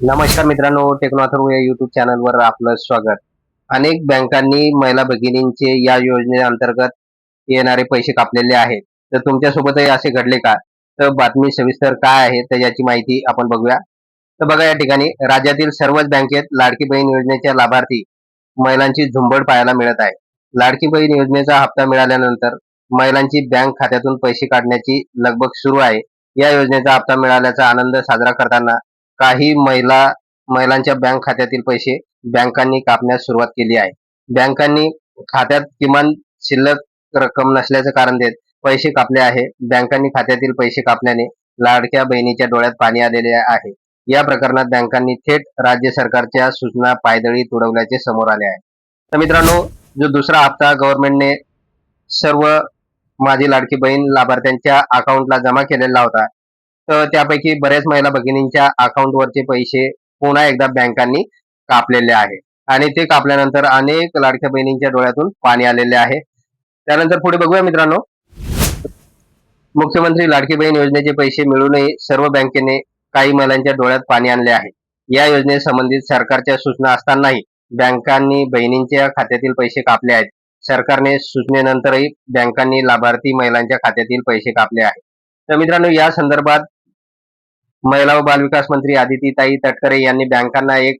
नमस्कार मित्रांनो टेक्नॉथर या युट्यूब चॅनलवर आपलं स्वागत. अनेक बँकांनी महिला भगिनींचे या योजनेअंतर्गत येणारे पैसे कापलेले आहेत. तर तुमच्यासोबतही असे घडले का? तर बातमी सविस्तर काय आहे तर याची माहिती आपण बघूया. तर बघा या ठिकाणी राज्यातील सर्वच बँकेत लाडकी बहीण योजनेच्या लाभार्थी महिलांची झुंबड पाहायला मिळत आहे. लाडकी बहीण योजनेचा हप्ता मिळाल्यानंतर महिलांची बँक खात्यातून पैसे काढण्याची लगबग सुरू आहे. या योजनेचा हप्ता मिळाल्याचा आनंद साजरा करताना काही महिला महिलांच्या बँक खात्यातील पैसे बँकांनी कापण्यास सुरुवात केली आहे. बँकांनी खात्यात किमान शिल्लक रक्कम नसल्याचं कारण देत पैसे कापले आहे. बँकांनी खात्यातील पैसे कापल्याने लाडक्या बहिणीच्या डोळ्यात पाणी आलेले आहे. या प्रकरणात बँकांनी थेट राज्य सरकारच्या सूचना पायदळी तुडवल्याचे समोर आले आहे. तर मित्रांनो जो दुसरा हप्ता गव्हर्नमेंटने सर्व माझी लाडकी बहीण लाभार्थ्यांच्या अकाउंटला जमा केलेला होता तर त्यापैकी बऱ्याच महिला भगिनींच्या अकाउंटवरचे पैसे पुन्हा एकदा बँकांनी कापलेले आहे. आणि ते कापल्यानंतर अनेक लाडक्या बहिणींच्या डोळ्यातून पाणी आलेले आहे. त्यानंतर पुढे बघूया मित्रांनो. मुख्यमंत्री लाडकी बहीण योजनेचे पैसे मिळूनही सर्व बँकेने काही महिलांच्या डोळ्यात पाणी आणले आहे. या योजनेसंबंधित सरकारच्या सूचना असतानाही बँकांनी बहिणींच्या खात्यातील पैसे कापले आहेत. सरकारने सूचनेनंतरही बँकांनी लाभार्थी महिलांच्या खात्यातील पैसे कापले आहेत. तर मित्रांनो या संदर्भात महिला व बालविकास मंत्री आदितीताई तटकरे यांनी बँकांना एक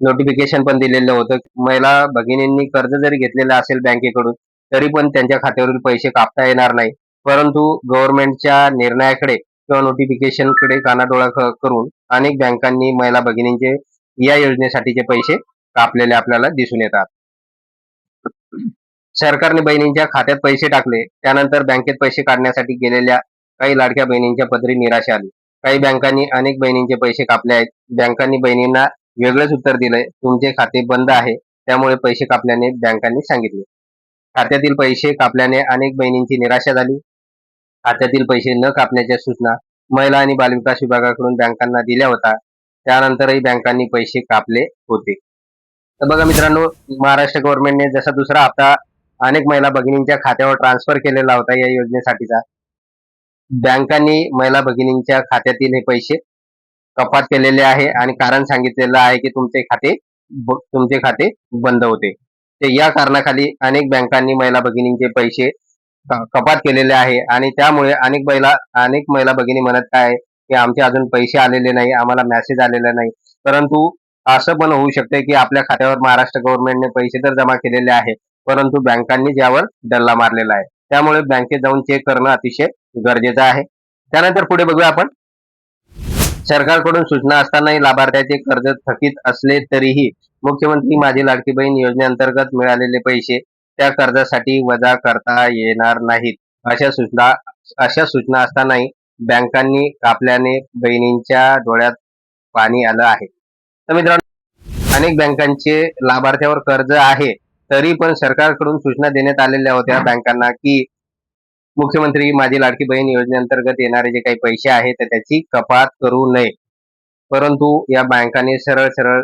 नोटिफिकेशन पण दिलेलं होतं. महिला भगिनींनी कर्ज जरी घेतलेलं असेल बँकेकडून तरी पण त्यांच्या खात्यावरील पैसे कापता येणार नाही. परंतु गव्हर्नमेंटच्या निर्णयाकडे किंवा नोटिफिकेशनकडे कानाडोळा करून अनेक बँकांनी महिला भगिनींचे या योजनेसाठीचे पैसे कापलेले आपल्याला दिसून येतात. सरकारने बहिणींच्या खात्यात पैसे टाकले. त्यानंतर बँकेत पैसे काढण्यासाठी गेलेल्या काही लाडक्या बहिणींच्या पदरी निराशा आली. काही बँकांनी अनेक बहिणींचे पैसे कापले आहेत. बँकांनी बहिणींना वेगळंच उत्तर दिलंय. तुमचे खाते बंद आहे. त्यामुळे पैसे कापल्याने बँकांनी सांगितले. खात्यातील पैसे कापल्याने अनेक बहिणींची निराशा झाली. खात्यातील पैसे न कापण्याच्या सूचना महिला आणि बालविकास विभागाकडून बँकांना दिल्या होत्या त्यानंतरही बँकांनी पैसे कापले होते. तर बघा मित्रांनो महाराष्ट्र गव्हर्नमेंटने जसा दुसरा हप्ता अनेक महिला भगिनींच्या खात्यावर ट्रान्सफर केलेला होता या योजनेसाठीचा. बँकांनी महिला भगिनींच्या खात्यातील हे पैसे कपात केलेले आहे आणि कारण सांगितलेलं आहे की तुमचे खाते तुमचे खाते बंद होते. ते या कारणाखाली अनेक बँकांनी महिला भगिनींचे पैसे कपात केलेले आहे आणि त्यामुळे अनेक महिला अनेक महिला भगिनी म्हणत काय आहे की आमचे अजून पैसे आलेले नाही आम्हाला मेसेज आलेला नाही. परंतु असं पण होऊ शकते की आपल्या खात्यावर महाराष्ट्र गव्हर्नमेंटने पैसे तर जमा केलेले आहे परंतु बँकांनी ज्यावर डल्ला मारलेला आहे. त्यामुळे बँकेत जाऊन चेक करणं अतिशय गरजेचं आहे. त्यानंतर पुढे बघूया आपण. सरकारकडून सूचना असतानाही लाभार्थ्याचे कर्ज थकीत असले तरीही मुख्यमंत्री माझी लाडकी बहीण योजनेअंतर्गत मिळालेले पैसे त्या कर्जासाठी वजा करता येणार नाहीत. अशा सूचना अशा सूचना असतानाही बँकांनी कापल्याने बहिणींच्या डोळ्यात पाणी आलं आहे. तर मित्रांनो अनेक बँकांचे लाभार्थ्यावर कर्ज आहे. तरी पण सरकारकडून सूचना देण्यात आलेल्या होत्या बँकांना की मुख्यमंत्री माझी लाडकी बहीण योजनेअंतर्गत येणारे जे काही पैसे आहेत तर त्याची कपात करू नये. परंतु या बँकांनी सरळ सरळ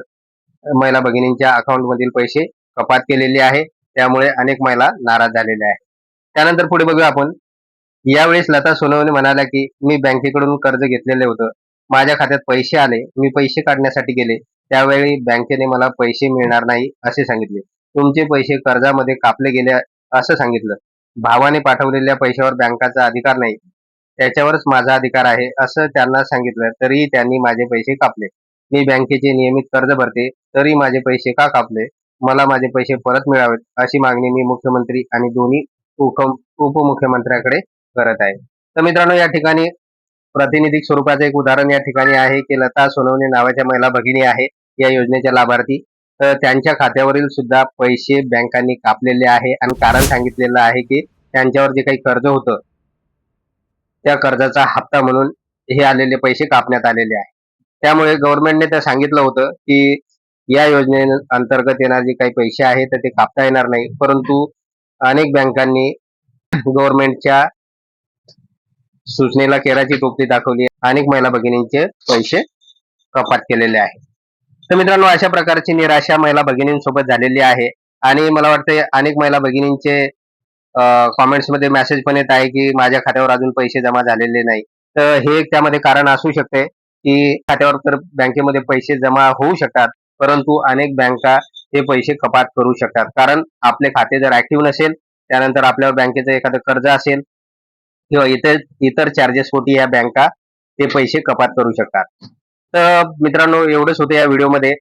महिला भगिनींच्या अकाउंट मधील पैसे कपात केलेले आहे. त्यामुळे अनेक महिला नाराज झालेल्या आहेत. त्यानंतर पुढे बघूया आपण. यावेळेस लता सोनवणे म्हणाल्या की मी बँकेकडून कर्ज घेतलेले होतं. माझ्या खात्यात पैसे आले. मी पैसे काढण्यासाठी गेले. त्यावेळी बँकेने मला पैसे मिळणार नाही असे सांगितले. तुमचे पैसे कर्जामध्ये कापले गेले असं सांगितलं. भावाने पाठवलेल्या पैशावर बँकाचा अधिकार नाही. त्याच्यावरच माझा अधिकार आहे असं त्यांना सांगितलं तरीही त्यांनी माझे पैसे कापले. मी बँकेचे नियमित कर्ज भरते तरी माझे पैसे का कापले? मला माझे पैसे परत मिळावेत अशी मागणी मी मुख्यमंत्री आणि दोन्ही उप उपमुख्यमंत्र्याकडे करत आहे. तर मित्रांनो या ठिकाणी प्रातिनिधिक स्वरूपाचं एक उदाहरण या ठिकाणी आहे की लता सोनवणे नावाच्या महिला भगिनी आहे. या योजनेच्या लाभार्थी तर त्यांच्या खात्यावरील सुद्धा पैसे बँकांनी कापलेले आहे. आणि कारण सांगितलेलं आहे की त्यांच्यावर जे काही कर्ज होतं त्या कर्जाचा हप्ता म्हणून हे आलेले पैसे कापण्यात आलेले आहे. त्यामुळे गव्हर्नमेंटने त्या सांगितलं होतं की या योजने अंतर्गत येणार जे काही पैसे आहेत तर ते कापता येणार नाही. परंतु अनेक बँकांनी गव्हर्नमेंटच्या सूचनेला केराची टोपली दाखवली अनेक महिला भगिनींचे पैसे कपात केलेले आहे. तर मित्रांनो अशा प्रकारची निराशा महिला भगिनींसोबत झालेली आहे. आणि मला वाटतं अनेक महिला भगिनींचे कॉमेंट्समध्ये मेसेज पण येत आहे की माझ्या खात्यावर अजून पैसे जमा झालेले नाही. तर हे एक त्यामध्ये कारण असू शकते की खात्यावर तर बँकेमध्ये पैसे जमा होऊ शकतात परंतु अनेक बँका हे पैसे कपात करू शकतात. कारण आपले खाते जर ऍक्टिव्ह नसेल त्यानंतर आपल्यावर बँकेचं एखादं कर्ज असेल किंवा इतर इतर चार्जेस पोटी या बँका ते पैसे कपात करू शकतात. तर मित्रांनो एवढंच होतं या व्हिडिओमध्ये.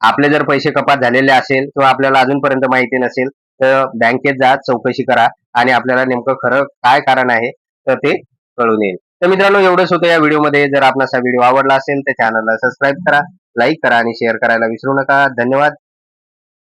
आपले जर पैसे कपात झालेले असेल किंवा आपल्याला अजूनपर्यंत माहिती नसेल तर बँकेत जा चौकशी करा आणि आपल्याला नेमकं खरं काय कारण आहे तर ते कळून येईल. तर मित्रांनो एवढंच होतं या व्हिडिओमध्ये. जर आपणास हा व्हिडिओ आवडला असेल तर चॅनलला सबस्क्राईब करा लाईक करा आणि शेअर करायला विसरू नका. धन्यवाद.